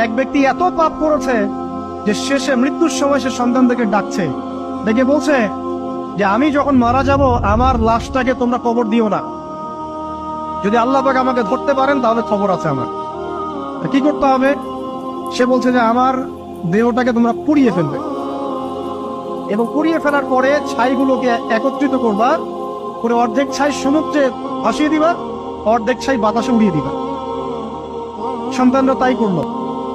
এক ব্যক্তি এত পাপ করেছে যে শেষে মৃত্যুর সময় সে সন্তানদেরকে ডাকছে। ডেকে বলছে যে, আমি যখন মারা যাব, আমার লাশটাকে তোমরা কবর দিও না। যদি আল্লাহ পাক আমাকে ধরতে পারেন, তাহলে খবর আছে আমার। কি করতে হবে? সে বলছে যে, আমার দেহটাকে তোমরা পুড়িয়ে ফেলবে। এবং পুড়িয়ে ফেলার পরে ছাইগুলোকে একত্রিত করবা, করে অর্ধেক ছাই সমুদ্রে ভাসিয়ে দিবা, অর্ধেক ছাই বাতাসে উড়িয়ে দিবা। সন্তানরা তাই করল।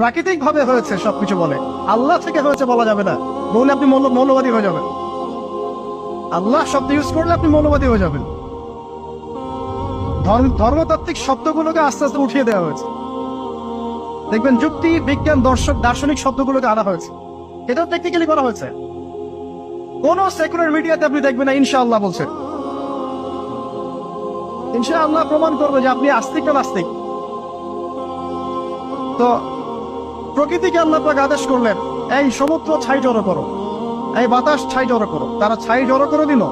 প্রাকৃতিক ভাবে হয়েছে সবকিছু বলে। আল্লাহ থেকে হয়েছে বলা যাবে না। বললে আপনি মৌলবাদী হয়ে যাবেন। আল্লাহ শব্দ ইউজ করলে আপনি মৌলবাদী হয়ে যাবেন। ধর্মতাত্ত্বিক শব্দগুলোকে আস্তে আস্তে উঠিয়ে দেওয়া হয়েছে। দেখবেন যুক্তি, বিজ্ঞান, দর্শক, দার্শনিক শব্দগুলোকে আনা হয়েছে। এটাও টেকনিক্যালি করা হয়েছে। কোন সেকুলার মিডিয়াতে আপনি দেখবেন না, ইনশাআল্লাহ বলছে। ইনশাআল্লাহ প্রমাণ করবে যে আপনি আস্তিক না নাস্তিক। তো প্রকৃতিকে আল্লাহ পাক আদেশ করলেন? এই সমুদ্র ছাই জড়ো করো। এই বাতাস ছাই জড়ো করো। তারা ছাই জড়ো করে দিল।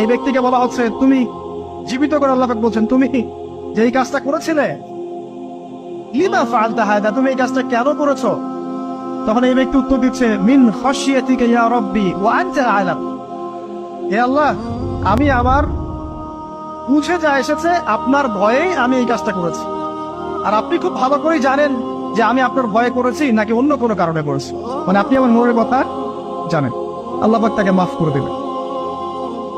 এই ব্যক্তিকে বলা হচ্ছে, তুমি জীবিত করে আল্লাহ পাক বলছেন, তুমি যে এই কাজটা করেছিলে, লিমা ফালতা তুমি এই কাজটা কেন করেছ? তখন এই ব্যক্তি উত্তর দিচ্ছে, মিন খাশিয়াতিকা ইয়া রব্বি ওয়া আনতা আলাম। হে আল্লাহ, আমি আমার বুঝে যা এসেছে, আপনার ভয়েই আমি এই কাজটা করেছি। আর আপনি খুব ভালো করেই জানেন যে আমি আপনার ভয়ে করেছি নাকি অন্য কোনো কারণে করেছি? মানে আপনি আমার মনের কথা জানেন। আল্লাহ তাকে মাফ করে দেবেন।